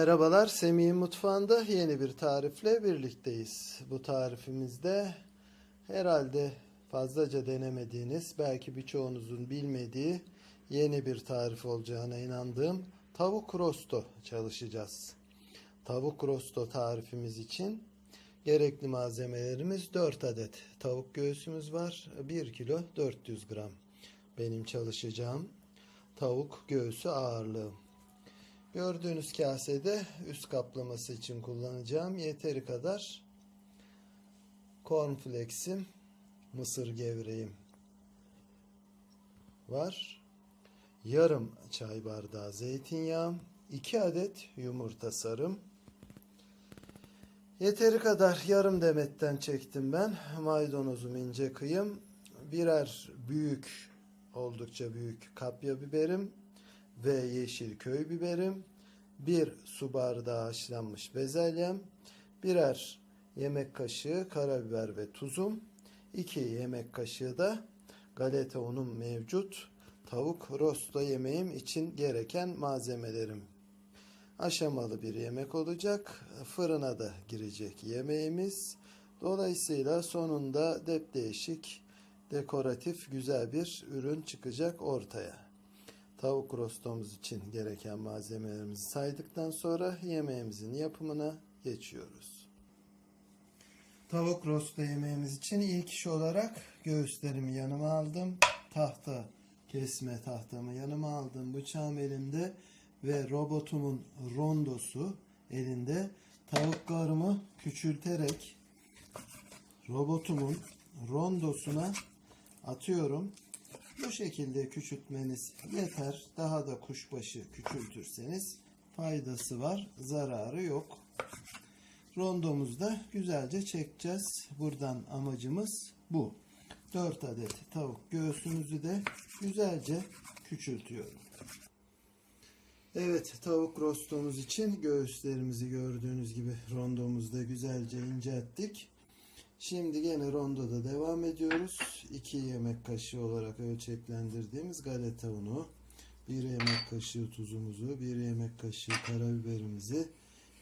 Merhabalar, Semih'in mutfağında yeni bir tarifle birlikteyiz. Bu tarifimizde herhalde fazlaca denemediğiniz, belki birçoğunuzun bilmediği yeni bir tarif olacağına inandığım tavuk rosto çalışacağız. Tavuk rosto tarifimiz için gerekli malzemelerimiz 4 adet tavuk göğsümüz var, 1 kilo 400 gram. Benim çalışacağım tavuk göğsü ağırlığı. Gördüğünüz kasede üst kaplaması için kullanacağım yeteri kadar cornflakes'im, mısır gevreğim var. Yarım çay bardağı zeytinyağım, 2 adet yumurta sarım. Yeteri kadar yarım demetten çektim ben. Maydanozumu ince kıyım. Birer büyük, oldukça büyük kapya biberim, ve yeşil köy biberim, bir su bardağı haşlanmış bezelyem, birer yemek kaşığı karabiber ve tuzum, iki yemek kaşığı da galeta unum mevcut. Tavuk rosto yemeğim için gereken malzemelerim. Aşamalı bir yemek olacak. Fırına da girecek yemeğimiz. Dolayısıyla sonunda dep değişik, dekoratif güzel bir ürün çıkacak ortaya. Tavuk rostomuz için gereken malzemelerimizi saydıktan sonra yemeğimizin yapımına geçiyoruz. Tavuk rosto yemeğimiz için ilk iş olarak göğüslerimi yanıma aldım. Tahta kesme tahtamı yanıma aldım. Bıçağım elimde ve robotumun rondosu elinde. Tavuklarımı küçülterek robotumun rondosuna atıyorum. Bu şekilde küçültmeniz yeter. Daha da kuşbaşı küçültürseniz faydası var, zararı yok. Rondomuzda güzelce çekeceğiz. Buradan amacımız bu. 4 adet tavuk göğsümüzü de güzelce küçültüyorum. Evet tavuk rostomuz için göğüslerimizi gördüğünüz gibi rondomuzda güzelce incelttik. Şimdi gene rondoda devam ediyoruz. 2 yemek kaşığı olarak ölçeklendirdiğimiz galeta unu, 1 yemek kaşığı tuzumuzu, 1 yemek kaşığı karabiberimizi,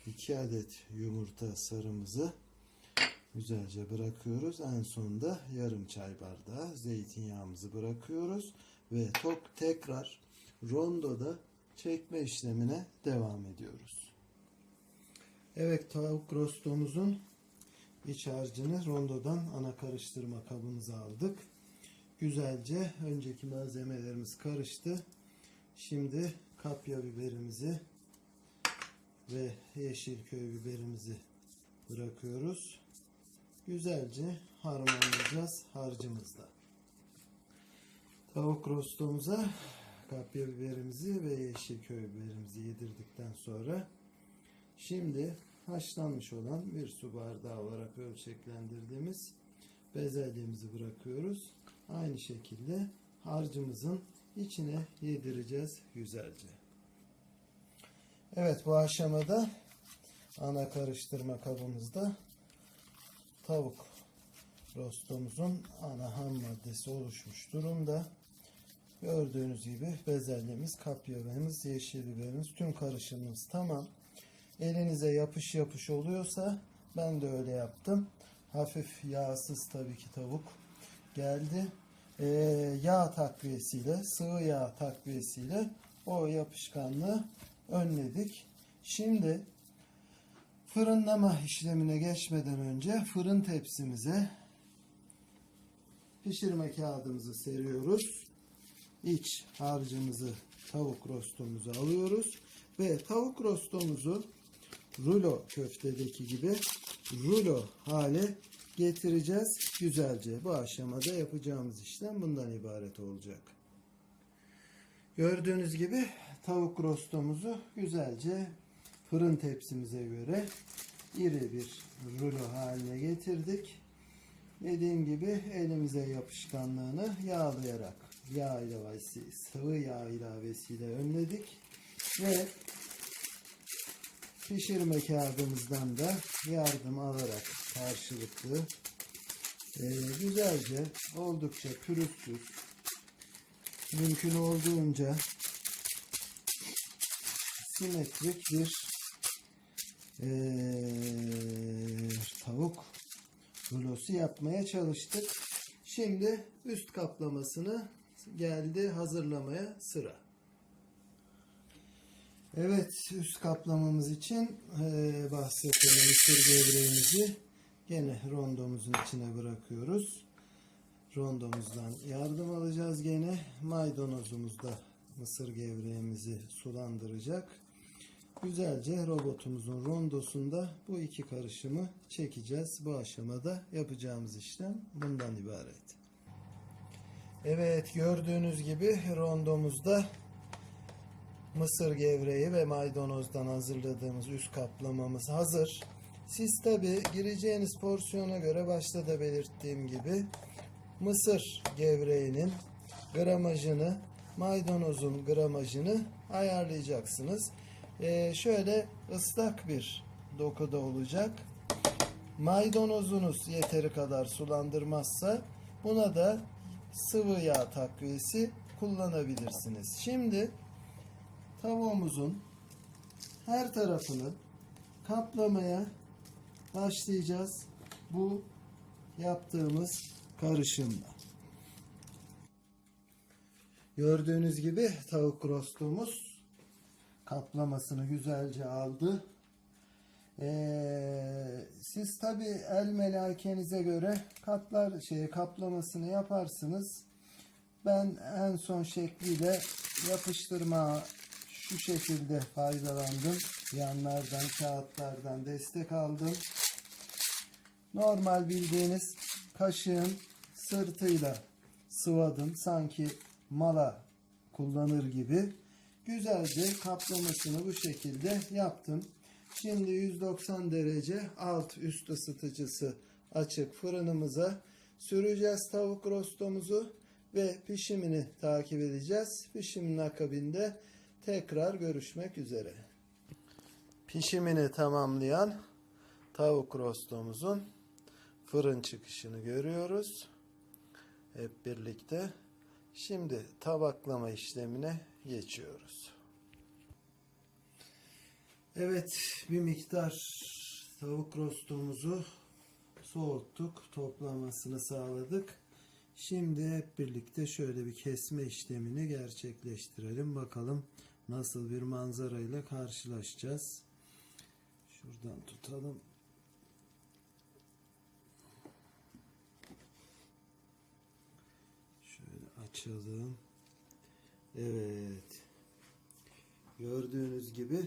2 adet yumurta sarımızı güzelce bırakıyoruz. En sonda yarım çay bardağı zeytinyağımızı bırakıyoruz ve tok tekrar rondoda çekme işlemine devam ediyoruz. Evet tavuk rostomuzun iç harcını rondodan ana karıştırma kabımıza aldık. Güzelce önceki malzemelerimiz karıştı. Şimdi kapya biberimizi ve yeşil köy biberimizi bırakıyoruz. Güzelce harmanlayacağız harcımızla. Tavuk rostomuza kapya biberimizi ve yeşil köy biberimizi yedirdikten sonra şimdi haşlanmış olan bir su bardağı olarak ölçeklendirdiğimiz bezelyemizi bırakıyoruz. Aynı şekilde harcımızın içine yedireceğiz güzelce. Evet bu aşamada ana karıştırma kabımızda tavuk rostomuzun ana ham maddesi oluşmuş durumda. Gördüğünüz gibi bezelyemiz, kapya biberimiz, yeşil biberimiz, tüm karışımımız tamam elinize yapış yapış oluyorsa ben de öyle yaptım. Hafif yağsız tabii ki tavuk geldi. Ee, yağ takviyesiyle, sıvı yağ takviyesiyle o yapışkanlığı önledik. Şimdi fırınlama işlemine geçmeden önce fırın tepsimize pişirme kağıdımızı seriyoruz. İç harcımızı, tavuk rostumuzu alıyoruz ve tavuk rostomuzu rulo köftedeki gibi rulo hale getireceğiz güzelce. Bu aşamada yapacağımız işlem bundan ibaret olacak. Gördüğünüz gibi tavuk rostomuzu güzelce fırın tepsimize göre iri bir rulo haline getirdik. Dediğim gibi elimize yapışkanlığını yağlayarak yağ ilavesi, sıvı yağ ilavesiyle önledik ve pişirme kağıdımızdan da yardım alarak karşılıklı e, güzelce oldukça pürüzsüz mümkün olduğunca simetrik bir eee, tavuk rulosu yapmaya çalıştık. Şimdi üst kaplamasını geldi hazırlamaya sıra. Evet üst kaplamamız için eee bahsettiğim mısır gevreğimizi gene rondomuzun içine bırakıyoruz. Rondomuzdan yardım alacağız gene. Maydanozumuz da mısır gevreğimizi sulandıracak. Güzelce robotumuzun rondosunda bu iki karışımı çekeceğiz. Bu aşamada yapacağımız işlem bundan ibaret. Evet gördüğünüz gibi rondomuzda mısır gevreği ve maydanozdan hazırladığımız üst kaplamamız hazır. Siz tabi gireceğiniz porsiyona göre başta da belirttiğim gibi mısır gevreğinin gramajını, maydanozun gramajını ayarlayacaksınız. Ee, şöyle ıslak bir dokuda olacak. Maydanozunuz yeteri kadar sulandırmazsa buna da sıvı yağ takviyesi kullanabilirsiniz. Şimdi tavuğumuzun her tarafını kaplamaya başlayacağız. Bu yaptığımız karışımla. Gördüğünüz gibi tavuk rostumuz kaplamasını güzelce aldı. Ee, siz tabi el melakenize göre katlar şey kaplamasını yaparsınız. Ben en son şekliyle yapıştırma şu şekilde faydalandım. Yanlardan kağıtlardan destek aldım. Normal bildiğiniz kaşığın sırtıyla sıvadım. Sanki mala kullanır gibi. Güzelce kaplamasını bu şekilde yaptım. Şimdi 190 derece alt üst ısıtıcısı açık fırınımıza süreceğiz tavuk rostomuzu ve pişimini takip edeceğiz. Pişimin akabinde tekrar görüşmek üzere. Pişimini tamamlayan tavuk rostomuzun fırın çıkışını görüyoruz. Hep birlikte. Şimdi tabaklama işlemine geçiyoruz. Evet bir miktar tavuk rostumuzu soğuttuk. Toplamasını sağladık. Şimdi hep birlikte şöyle bir kesme işlemini gerçekleştirelim. Bakalım nasıl bir manzara ile karşılaşacağız. Şuradan tutalım. Şöyle açalım. Evet. Gördüğünüz gibi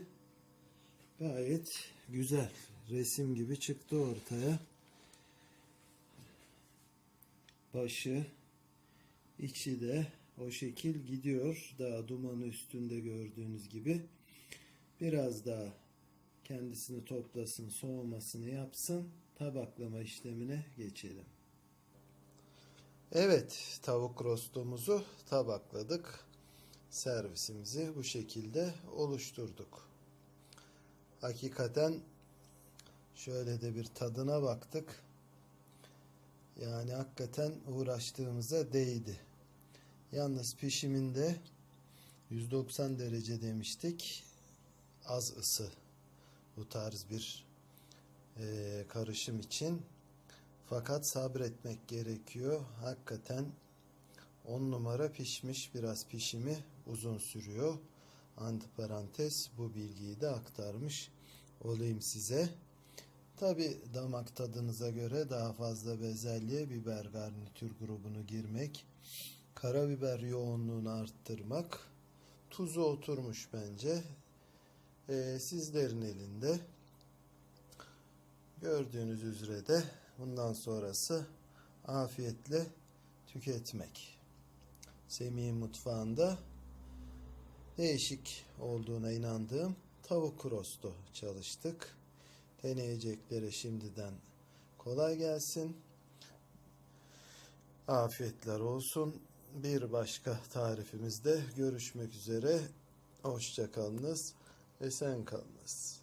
gayet güzel. Resim gibi çıktı ortaya. Başı, içi de o şekil gidiyor. Daha dumanı üstünde gördüğünüz gibi. Biraz daha kendisini toplasın, soğumasını yapsın. Tabaklama işlemine geçelim. Evet, tavuk rostumuzu tabakladık. Servisimizi bu şekilde oluşturduk. Hakikaten şöyle de bir tadına baktık. Yani hakikaten uğraştığımıza değdi. Yalnız pişiminde 190 derece demiştik. Az ısı bu tarz bir e, karışım için. Fakat sabretmek gerekiyor. Hakikaten 10 numara pişmiş. Biraz pişimi uzun sürüyor. Antiparantez bu bilgiyi de aktarmış olayım size. Tabi damak tadınıza göre daha fazla bezelye, biber garnitür grubunu girmek, karabiber yoğunluğunu arttırmak, tuzu oturmuş bence. Ee, sizlerin elinde. Gördüğünüz üzere de bundan sonrası afiyetle tüketmek. Semih'in mutfağında değişik olduğuna inandığım tavuk rosto çalıştık. Deneyeceklere şimdiden kolay gelsin. Afiyetler olsun. Bir başka tarifimizde görüşmek üzere. Hoşça kalınız. Esen kalınız.